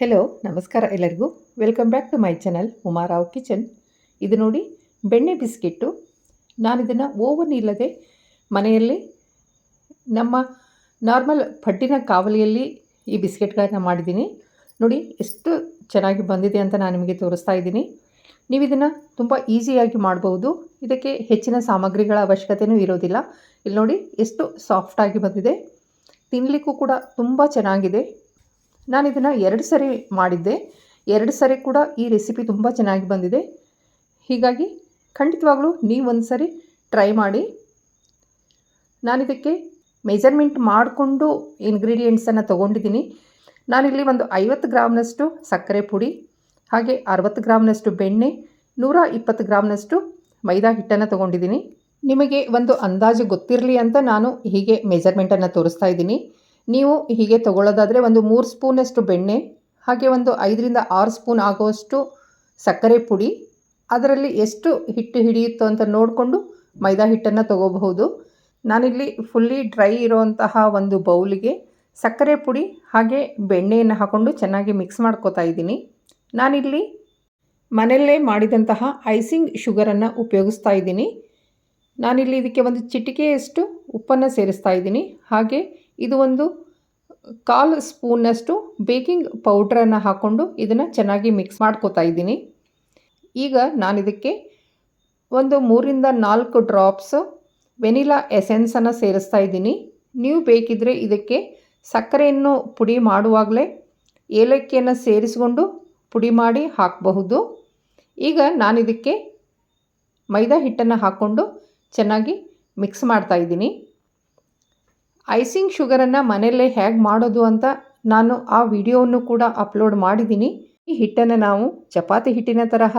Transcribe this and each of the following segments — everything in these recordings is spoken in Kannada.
ಹೆಲೋ ನಮಸ್ಕಾರ ಎಲ್ಲರಿಗೂ. Welcome back to my channel Uma Rao kitchen ಇದು ನೋಡಿ ಬೆಣ್ಣೆ ಬಿಸ್ಕೆಟ್ಟು. ನಾನು ಇದನ್ನು ಓವನ್ ಇಲ್ಲದೆ ಮನೆಯಲ್ಲಿ ನಮ್ಮ ನಾರ್ಮಲ್ ಪಡ್ಡಿನ ಕಾವಲಿಯಲ್ಲಿ ಈ ಬಿಸ್ಕೆಟ್ಗಳನ್ನು ಮಾಡಿದ್ದೀನಿ. ನೋಡಿ, ಎಷ್ಟು ಚೆನ್ನಾಗಿ ಬಂದಿದೆ ಅಂತ ನಾನು ನಿಮಗೆ ತೋರಿಸ್ತಾ ಇದ್ದೀನಿ. ನೀವು ಇದನ್ನು ತುಂಬ ಈಸಿಯಾಗಿ ಮಾಡ್ಬೋದು. ಇದಕ್ಕೆ ಹೆಚ್ಚಿನ ಸಾಮಗ್ರಿಗಳ ಅವಶ್ಯಕತೆಯೂ ಇರೋದಿಲ್ಲ. ಇಲ್ಲಿ ನೋಡಿ, ಎಷ್ಟು ಸಾಫ್ಟಾಗಿ ಬಂದಿದೆ. ತಿನ್ನಲಿಕ್ಕೂ ಕೂಡ ತುಂಬ ಚೆನ್ನಾಗಿದೆ. ನಾನು ಇದನ್ನು ಎರಡು ಸರಿ ಮಾಡಿದ್ದೆ. ಎರಡು ಸರಿ ಕೂಡ ಈ ರೆಸಿಪಿ ತುಂಬ ಚೆನ್ನಾಗಿ ಬಂದಿದೆ. ಹೀಗಾಗಿ ಖಂಡಿತವಾಗ್ಲೂ ನೀವು ಒಂದು ಸರಿ ಟ್ರೈ ಮಾಡಿ. ನಾನಿದಕ್ಕೆ ಮೆಜರ್ಮೆಂಟ್ ಮಾಡಿಕೊಂಡು ಇಂಗ್ರೀಡಿಯೆಂಟ್ಸನ್ನು ತೊಗೊಂಡಿದ್ದೀನಿ. ನಾನಿಲ್ಲಿ ಒಂದು ಐವತ್ತು ಗ್ರಾಮ್ನಷ್ಟು ಸಕ್ಕರೆ ಪುಡಿ, ಹಾಗೆ ಅರವತ್ತು ಗ್ರಾಮ್ನಷ್ಟು ಬೆಣ್ಣೆ, ನೂರ ಇಪ್ಪತ್ತು ಗ್ರಾಮ್ನಷ್ಟು ಮೈದಾ ಹಿಟ್ಟನ್ನು ತೊಗೊಂಡಿದ್ದೀನಿ. ನಿಮಗೆ ಒಂದು ಅಂದಾಜು ಗೊತ್ತಿರಲಿ ಅಂತ ನಾನು ಹೀಗೆ ಮೆಜರ್ಮೆಂಟನ್ನು ತೋರಿಸ್ತಾ ಇದ್ದೀನಿ. ನೀವು ಹೀಗೆ ತಗೊಳ್ಳೋದಾದರೆ ಒಂದು ಮೂರು ಸ್ಪೂನಷ್ಟು ಬೆಣ್ಣೆ, ಹಾಗೆ ಒಂದು ಐದರಿಂದ ಆರು ಸ್ಪೂನ್ ಆಗುವಷ್ಟು ಸಕ್ಕರೆ ಪುಡಿ. ಅದರಲ್ಲಿ ಎಷ್ಟು ಹಿಟ್ಟು ಹಿಡಿಯುತ್ತೋ ಅಂತ ನೋಡಿಕೊಂಡು ಮೈದಾ ಹಿಟ್ಟನ್ನು ತಗೋಬಹುದು. ನಾನಿಲ್ಲಿ ಫುಲ್ಲಿ ಡ್ರೈ ಇರೋವಂತಹ ಒಂದು ಬೌಲಿಗೆ ಸಕ್ಕರೆ ಪುಡಿ, ಹಾಗೆ ಬೆಣ್ಣೆಯನ್ನು ಹಾಕ್ಕೊಂಡು ಚೆನ್ನಾಗಿ ಮಿಕ್ಸ್ ಮಾಡ್ಕೋತಾ ಇದ್ದೀನಿ. ನಾನಿಲ್ಲಿ ಮನೆಯಲ್ಲೇ ಮಾಡಿದಂತಹ ಐಸಿಂಗ್ ಶುಗರನ್ನು ಉಪಯೋಗಿಸ್ತಾ ಇದ್ದೀನಿ. ನಾನಿಲ್ಲಿ ಇದಕ್ಕೆ ಒಂದು ಚಿಟಿಕೆಯಷ್ಟು ಉಪ್ಪನ್ನು ಸೇರಿಸ್ತಾ ಇದ್ದೀನಿ. ಹಾಗೆ ಇದು ಒಂದು ಕಾಲು ಸ್ಪೂನ್ನಷ್ಟು ಬೇಕಿಂಗ್ ಪೌಡ್ರನ್ನು ಹಾಕ್ಕೊಂಡು ಇದನ್ನು ಚೆನ್ನಾಗಿ ಮಿಕ್ಸ್ ಮಾಡ್ಕೋತಾ ಇದ್ದೀನಿ. ಈಗ ನಾನಿದಕ್ಕೆ ಒಂದು ಮೂರಿಂದ ನಾಲ್ಕು ಡ್ರಾಪ್ಸ್ ವೆನಿಲಾ ಎಸೆನ್ಸನ್ನು ಸೇರಿಸ್ತಾ ಇದ್ದೀನಿ. ನೀವು ಬೇಕಿದ್ದರೆ ಇದಕ್ಕೆ ಸಕ್ಕರೆಯನ್ನು ಪುಡಿ ಮಾಡುವಾಗಲೇ ಏಲಕ್ಕಿಯನ್ನು ಸೇರಿಸಿಕೊಂಡು ಪುಡಿ ಮಾಡಿ ಹಾಕಬಹುದು. ಈಗ ನಾನಿದಕ್ಕೆ ಮೈದಾ ಹಿಟ್ಟನ್ನು ಹಾಕ್ಕೊಂಡು ಚೆನ್ನಾಗಿ ಮಿಕ್ಸ್ ಮಾಡ್ತಾ ಇದ್ದೀನಿ. ಐಸಿಂಗ್ ಶುಗರನ್ನು ಮನೆಯಲ್ಲೇ ಹೇಗೆ ಮಾಡೋದು ಅಂತ ನಾನು ಆ ವಿಡಿಯೋವನ್ನು ಕೂಡ ಅಪ್ಲೋಡ್ ಮಾಡಿದ್ದೀನಿ. ಈ ಹಿಟ್ಟನ್ನು ನಾವು ಚಪಾತಿ ಹಿಟ್ಟಿನ ತರಹ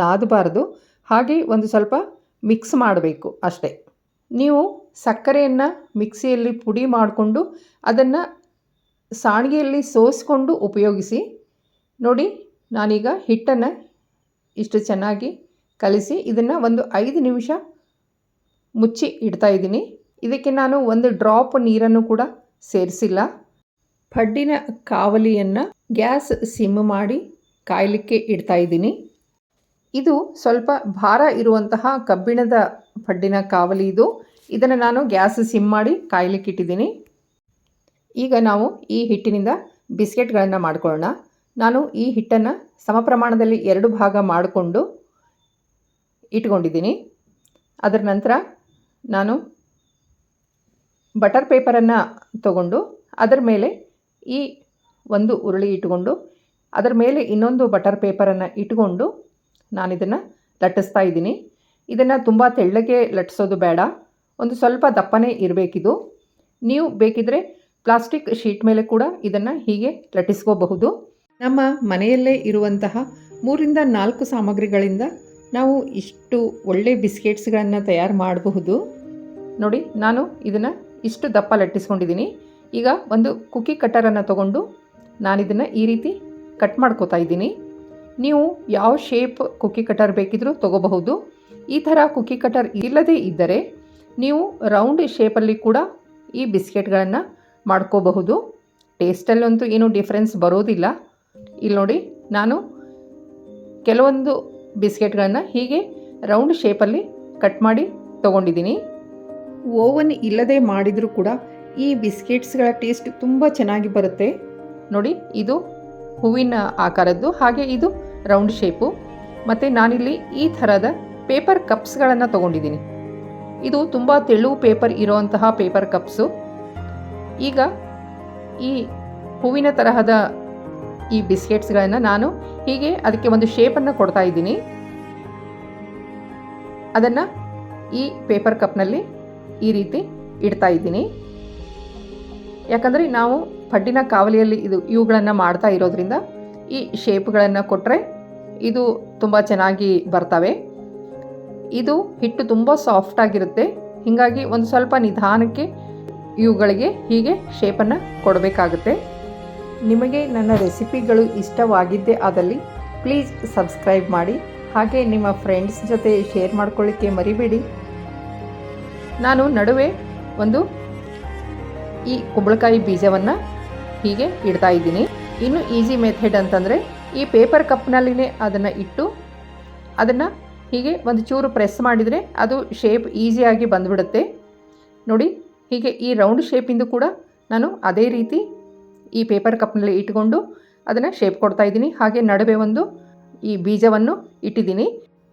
ನಾದಬಾರ್ದು. ಹಾಗೆ ಒಂದು ಸ್ವಲ್ಪ ಮಿಕ್ಸ್ ಮಾಡಬೇಕು ಅಷ್ಟೇ. ನೀವು ಸಕ್ಕರೆಯನ್ನು ಮಿಕ್ಸಿಯಲ್ಲಿ ಪುಡಿ ಮಾಡಿಕೊಂಡು ಅದನ್ನು ಸಾಣಿಗೆಯಲ್ಲಿ ಸೋಸಿಕೊಂಡು ಉಪಯೋಗಿಸಿ, ನೋಡಿ ನಾನೀಗ ಹಿಟ್ಟನ್ನು ಇಷ್ಟು ಚೆನ್ನಾಗಿ ಕಲಿಸಿ ಇದನ್ನು ಒಂದು ಐದು ನಿಮಿಷ ಮುಚ್ಚಿ ಇಡ್ತಾ ಇದ್ದೀನಿ. ಇದಕ್ಕೆ ನಾನು ಒಂದು ಡ್ರಾಪ್ ನೀರನ್ನು ಕೂಡ ಸೇರಿಸಿಲ್ಲ. ಪಡ್ಡಿನ ಕಾವಲಿಯನ್ನು ಗ್ಯಾಸ್ ಸಿಮ್ ಮಾಡಿ ಕಾಯಲಿಕ್ಕೆ ಇಡ್ತಾ ಇದ್ದೀನಿ. ಇದು ಸ್ವಲ್ಪ ಭಾರ ಇರುವಂತಹ ಕಬ್ಬಿಣದ ಪಡ್ಡಿನ ಕಾವಲಿ ಇದು. ಇದನ್ನು ನಾನು ಗ್ಯಾಸ್ ಸಿಮ್ ಮಾಡಿ ಕಾಯಲಿಕ್ಕೆ ಇಟ್ಟಿದ್ದೀನಿ. ಈಗ ನಾವು ಈ ಹಿಟ್ಟಿನಿಂದ ಬಿಸ್ಕೆಟ್ಗಳನ್ನು ಮಾಡಿಕೊಳ್ಳೋಣ. ನಾನು ಈ ಹಿಟ್ಟನ್ನು ಸಮ ಪ್ರಮಾಣದಲ್ಲಿ ಎರಡು ಭಾಗ ಮಾಡಿಕೊಂಡು ಇಟ್ಕೊಂಡಿದ್ದೀನಿ. ಅದರ ನಂತರ ನಾನು ಬಟರ್ ಪೇಪರನ್ನು ತಗೊಂಡು ಅದರ ಮೇಲೆ ಈ ಒಂದು ಉರುಳಿ ಇಟ್ಕೊಂಡು ಅದರ ಮೇಲೆ ಇನ್ನೊಂದು ಬಟರ್ ಪೇಪರನ್ನು ಇಟ್ಕೊಂಡು ನಾನಿದನ್ನು ಲಟ್ಟಿಸ್ತಾ ಇದ್ದೀನಿ. ಇದನ್ನು ತುಂಬ ತೆಳ್ಳಗೆ ಲಟ್ಟಿಸೋದು ಬೇಡ. ಒಂದು ಸ್ವಲ್ಪ ದಪ್ಪನೇ ಇರಬೇಕಿದು. ನೀವು ಬೇಕಿದ್ದರೆ ಪ್ಲಾಸ್ಟಿಕ್ ಶೀಟ್ ಮೇಲೆ ಕೂಡ ಇದನ್ನು ಹೀಗೆ ಲಟ್ಟಿಸ್ಕೋಬಹುದು. ನಮ್ಮ ಮನೆಯಲ್ಲೇ ಇರುವಂತಹ ಮೂರಿಂದ ನಾಲ್ಕು ಸಾಮಗ್ರಿಗಳಿಂದ ನಾವು ಇಷ್ಟು ಒಳ್ಳೆ ಬಿಸ್ಕೆಟ್ಸ್ಗಳನ್ನು ತಯಾರು ಮಾಡಬಹುದು. ನೋಡಿ, ನಾನು ಇದನ್ನು ಇಷ್ಟು ದಪ್ಪ ಲಟ್ಟಿಸ್ಕೊಂಡಿದ್ದೀನಿ. ಈಗ ಒಂದು ಕುಕ್ಕಿ ಕಟ್ಟರನ್ನು ತಗೊಂಡು ನಾನಿದನ್ನು ಈ ರೀತಿ ಕಟ್ ಮಾಡ್ಕೋತಾ ಇದ್ದೀನಿ. ನೀವು ಯಾವ ಶೇಪ್ ಕುಕ್ಕಿ ಕಟರ್ ಬೇಕಿದ್ರೂ ತೊಗೋಬಹುದು. ಈ ಥರ ಕುಕ್ಕಿ ಕಟರ್ ಇಲ್ಲದೇ ಇದ್ದರೆ ನೀವು ರೌಂಡ್ ಶೇಪಲ್ಲಿ ಕೂಡ ಈ ಬಿಸ್ಕೆಟ್ಗಳನ್ನು ಮಾಡ್ಕೋಬಹುದು. ಟೇಸ್ಟಲ್ಲಂತೂ ಏನೂ ಡಿಫ್ರೆನ್ಸ್ ಬರೋದಿಲ್ಲ. ಇಲ್ಲಿ ನೋಡಿ ನಾನು ಕೆಲವೊಂದು ಬಿಸ್ಕೆಟ್ಗಳನ್ನು ಹೀಗೆ ರೌಂಡ್ ಶೇಪಲ್ಲಿ ಕಟ್ ಮಾಡಿ ತೊಗೊಂಡಿದ್ದೀನಿ. ಓವನ್ ಇಲ್ಲದೆ ಮಾಡಿದರೂ ಕೂಡ ಈ ಬಿಸ್ಕೆಟ್ಸ್ಗಳ ಟೇಸ್ಟ್ ತುಂಬ ಚೆನ್ನಾಗಿ ಬರುತ್ತೆ. ನೋಡಿ, ಇದು ಹೂವಿನ ಆಕಾರದ್ದು, ಹಾಗೆ ಇದು ರೌಂಡ್ ಶೇಪು. ಮತ್ತು ನಾನಿಲ್ಲಿ ಈ ಥರದ ಪೇಪರ್ ಕಪ್ಸ್ಗಳನ್ನು ತೊಗೊಂಡಿದ್ದೀನಿ. ಇದು ತುಂಬ ತೆಳು ಪೇಪರ್ ಇರೋವಂತಹ ಪೇಪರ್ ಕಪ್ಸು. ಈಗ ಈ ಹೂವಿನ ತರಹದ ಈ ಬಿಸ್ಕೆಟ್ಸ್ಗಳನ್ನು ನಾನು ಹೀಗೆ ಅದಕ್ಕೆ ಒಂದು ಶೇಪನ್ನು ಕೊಡ್ತಾ ಇದ್ದೀನಿ. ಅದನ್ನು ಈ ಪೇಪರ್ ಕಪ್ನಲ್ಲಿ ಈ ರೀತಿ ಇಡ್ತಾ ಇದ್ದೀನಿ. ಯಾಕಂದರೆ ನಾವು ಪಡ್ಡಿನ ಕಾವಲಿಯಲ್ಲಿ ಇದು ಇವುಗಳನ್ನು ಮಾಡ್ತಾ ಇರೋದ್ರಿಂದ ಈ ಶೇಪ್ಗಳನ್ನು ಕೊಟ್ಟರೆ ಇದು ತುಂಬ ಚೆನ್ನಾಗಿ ಬರ್ತವೆ. ಇದು ಹಿಟ್ಟು ತುಂಬ ಸಾಫ್ಟಾಗಿರುತ್ತೆ ಹೀಗಾಗಿ ಒಂದು ಸ್ವಲ್ಪ ನಿಧಾನಕ್ಕೆ ಇವುಗಳಿಗೆ ಹೀಗೆ ಶೇಪನ್ನು ಕೊಡಬೇಕಾಗುತ್ತೆ. ನಿಮಗೆ ನನ್ನ ರೆಸಿಪಿಗಳು ಇಷ್ಟವಾಗಿದ್ದೇ ಆದಲ್ಲಿ ಪ್ಲೀಸ್ ಸಬ್ಸ್ಕ್ರೈಬ್ ಮಾಡಿ. ಹಾಗೆ ನಿಮ್ಮ ಫ್ರೆಂಡ್ಸ್ ಜೊತೆ ಶೇರ್ ಮಾಡ್ಕೊಳ್ಳಿಕ್ಕೆ ಮರಿಬೇಡಿ. ನಾನು ನಡುವೆ ಒಂದು ಈ ಕುಂಬಳಕಾಯಿ ಬೀಜವನ್ನು ಹೀಗೆ ಇಡ್ತಾ ಇದ್ದೀನಿ. ಇನ್ನು ಈಸಿ ಮೆಥಡ್ ಅಂತಂದರೆ ಈ ಪೇಪರ್ ಕಪ್ನಲ್ಲಿನೇ ಅದನ್ನು ಇಟ್ಟು ಅದನ್ನು ಹೀಗೆ ಒಂದು ಚೂರು ಪ್ರೆಸ್ ಮಾಡಿದರೆ ಅದು ಶೇಪ್ ಈಸಿಯಾಗಿ ಬಂದುಬಿಡುತ್ತೆ. ನೋಡಿ, ಹೀಗೆ ಈ ರೌಂಡ್ ಶೇಪಿಂದು ಕೂಡ ನಾನು ಅದೇ ರೀತಿ ಈ ಪೇಪರ್ ಕಪ್ನಲ್ಲಿ ಇಟ್ಕೊಂಡು ಅದನ್ನು ಶೇಪ್ ಕೊಡ್ತಾ ಇದ್ದೀನಿ. ಹಾಗೆ ನಡುವೆ ಒಂದು ಈ ಬೀಜವನ್ನು ಇಟ್ಟಿದ್ದೀನಿ.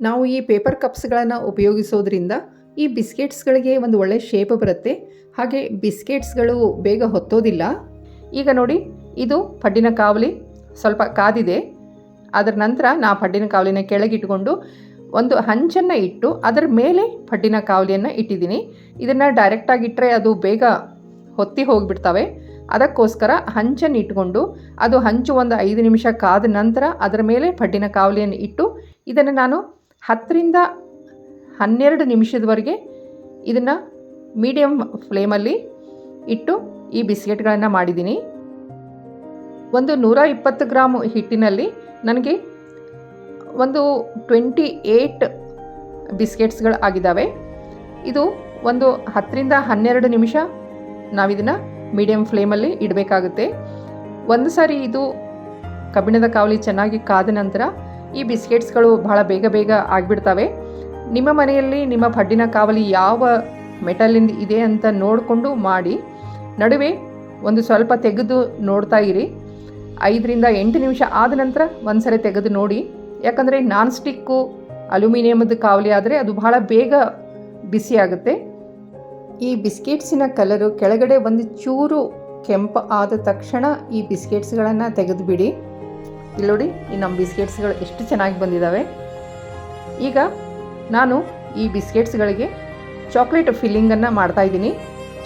ನಾವು ಈ ಪೇಪರ್ ಕಪ್ಸ್ಗಳನ್ನು ಉಪಯೋಗಿಸೋದ್ರಿಂದ ಈ ಬಿಸ್ಕೆಟ್ಸ್ಗಳಿಗೆ ಒಂದು ಒಳ್ಳೆ ಶೇಪ್ ಬರುತ್ತೆ. ಹಾಗೆ ಬಿಸ್ಕೆಟ್ಸ್ಗಳು ಬೇಗ ಹೊತ್ತೋದಿಲ್ಲ. ಈಗ ನೋಡಿ, ಇದು ಪಡ್ಡಿನ ಕಾವಲಿ. ಸ್ವಲ್ಪ ಕಾದಿದೆ. ಅದರ ನಂತರ ನಾ ಪಡ್ಡಿನ ಕಾವಲಿನ ಕೆಳಗಿಟ್ಕೊಂಡು ಒಂದು ಹಂಚನ್ನು ಇಟ್ಟು ಅದರ ಮೇಲೆ ಪಡ್ಡಿನ ಕಾವಲಿಯನ್ನು ಇಟ್ಟಿದ್ದೀನಿ. ಇದನ್ನು ಡೈರೆಕ್ಟಾಗಿ ಇಟ್ಟರೆ ಅದು ಬೇಗ ಹೊತ್ತಿ ಹೋಗಿಬಿಡ್ತವೆ. ಅದಕ್ಕೋಸ್ಕರ ಹಂಚನ್ನು ಇಟ್ಕೊಂಡು ಅದು ಹಂಚು ಒಂದು ಐದು ನಿಮಿಷ ಕಾದ ನಂತರ ಅದರ ಮೇಲೆ ಪಡ್ಡಿನ ಕಾವಲಿಯನ್ನು ಇಟ್ಟು ಇದನ್ನು ನಾನು ಹತ್ತರಿಂದ ಹನ್ನೆರಡು ನಿಮಿಷದವರೆಗೆ ಇದನ್ನು ಮೀಡಿಯಮ್ ಫ್ಲೇಮಲ್ಲಿ ಇಟ್ಟು ಈ ಬಿಸ್ಕೆಟ್ಗಳನ್ನು ಮಾಡಿದ್ದೀನಿ. ಒಂದು ನೂರ ಇಪ್ಪತ್ತು ಗ್ರಾಮ್ ಹಿಟ್ಟಿನಲ್ಲಿ ನನಗೆ ಒಂದು ಟ್ವೆಂಟಿ ಏಯ್ಟ್ ಬಿಸ್ಕೆಟ್ಸ್ಗಳು ಆಗಿದ್ದಾವೆ. ಇದು ಒಂದು ಹತ್ತರಿಂದ ಹನ್ನೆರಡು ನಿಮಿಷ ನಾವಿದನ್ನು ಮೀಡಿಯಮ್ ಫ್ಲೇಮಲ್ಲಿ ಇಡಬೇಕಾಗುತ್ತೆ. ಒಂದು ಸಾರಿ ಇದು ಕಬ್ಬಿಣದ ಕಾವಲಿ ಚೆನ್ನಾಗಿ ಕಾದ ನಂತರ ಈ ಬಿಸ್ಕೆಟ್ಸ್ಗಳು ಬಹಳ ಬೇಗ ಬೇಗ ಆಗಿಬಿಡ್ತವೆ. ನಿಮ್ಮ ಮನೆಯಲ್ಲಿ ನಿಮ್ಮ ಪಡ್ಡಿನ ಕಾವಲಿ ಯಾವ ಮೆಟಲಿಂದ ಇದೆ ಅಂತ ನೋಡಿಕೊಂಡು ಮಾಡಿ. ನಡುವೆ ಒಂದು ಸ್ವಲ್ಪ ತೆಗೆದು ನೋಡ್ತಾ ಇರಿ. ಐದರಿಂದ ಎಂಟು ನಿಮಿಷ ಆದ ನಂತರ ಒಂದ್ಸರಿ ತೆಗೆದು ನೋಡಿ. ಯಾಕಂದರೆ ನಾನ್ ಸ್ಟಿಕ್ಕು ಅಲ್ಯೂಮಿನಿಯಮದ ಕಾವಲಿ ಆದರೆ ಅದು ಬಹಳ ಬೇಗ ಬಿಸಿ ಆಗುತ್ತೆ. ಈ ಬಿಸ್ಕೆಟ್ಸಿನ ಕಲರು ಕೆಳಗಡೆ ಒಂದು ಚೂರು ಕೆಂಪು ಆದ ತಕ್ಷಣ ಈ ಬಿಸ್ಕೆಟ್ಸ್ಗಳನ್ನು ತೆಗೆದುಬಿಡಿ. ಇಲ್ಲಿ ನೋಡಿ, ಈ ನಮ್ಮ ಬಿಸ್ಕೆಟ್ಸ್ಗಳು ಎಷ್ಟು ಚೆನ್ನಾಗಿ ಬಂದಿದ್ದಾವೆ ಈಗ ನಾನು ಈ ಬಿಸ್ಕೆಟ್ಸ್ಗಳಿಗೆ ಚಾಕ್ಲೇಟ್ ಫಿಲ್ಲಿಂಗನ್ನು ಮಾಡ್ತಾಯಿದ್ದೀನಿ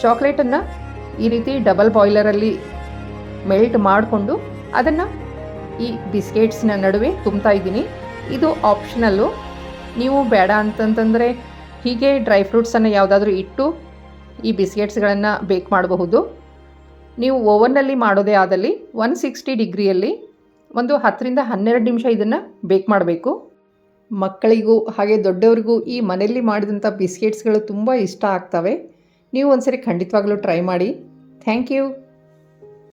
ಚಾಕ್ಲೇಟನ್ನು ಈ ರೀತಿ ಡಬಲ್ ಬಾಯ್ಲರಲ್ಲಿ ಮೆಲ್ಟ್ ಮಾಡಿಕೊಂಡು ಅದನ್ನು ಈ ಬಿಸ್ಕೆಟ್ಸ್ನ ನಡುವೆ ತುಂಬ್ತಾ ಇದ್ದೀನಿ. ಇದು ಆಪ್ಷನಲ್ಲು. ನೀವು ಬೇಡ ಅಂತಂತಂದರೆ ಹೀಗೆ ಡ್ರೈ ಫ್ರೂಟ್ಸನ್ನು ಯಾವುದಾದ್ರೂ ಇಟ್ಟು ಈ ಬಿಸ್ಕೆಟ್ಸ್ಗಳನ್ನು ಬೇಕ್ ಮಾಡಬಹುದು. ನೀವು ಓವನ್ನಲ್ಲಿ ಮಾಡೋದೇ ಆದಲ್ಲಿ ಒನ್ ಸಿಕ್ಸ್ಟಿ ಡಿಗ್ರಿಯಲ್ಲಿ ಒಂದು ಹತ್ತರಿಂದ ಹನ್ನೆರಡು ನಿಮಿಷ ಇದನ್ನು ಬೇಕ್ ಮಾಡಬೇಕು. ಮಕ್ಕಳಿಗೂ ಹಾಗೆ ದೊಡ್ಡವರಿಗೂ ಈ ಮನೆಯಲ್ಲಿ ಮಾಡಿದಂಥ ಬಿಸ್ಕೆಟ್ಸ್ಗಳು ತುಂಬ ಇಷ್ಟ ಆಗ್ತವೆ. ನೀವು ಒಂದ್ಸರಿ ಖಂಡಿತವಾಗ್ಲೂ ಟ್ರೈ ಮಾಡಿ. Thank you.